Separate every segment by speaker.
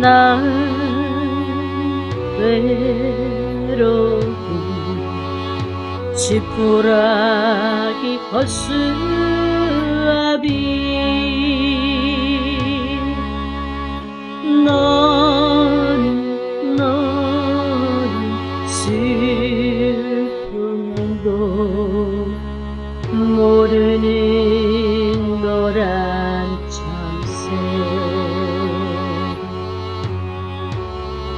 Speaker 1: 날 외로운 지푸라기 허수아비 너는 너는 슬픔도 모르는 노란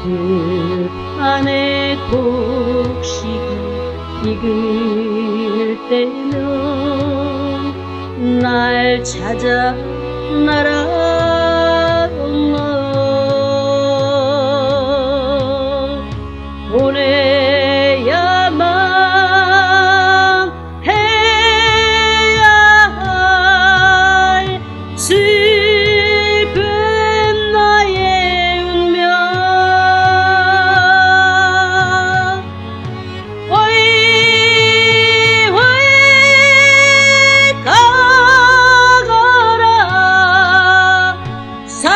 Speaker 1: 들판에 곡식이 익을 때면 날 찾아 날아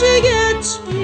Speaker 1: she gets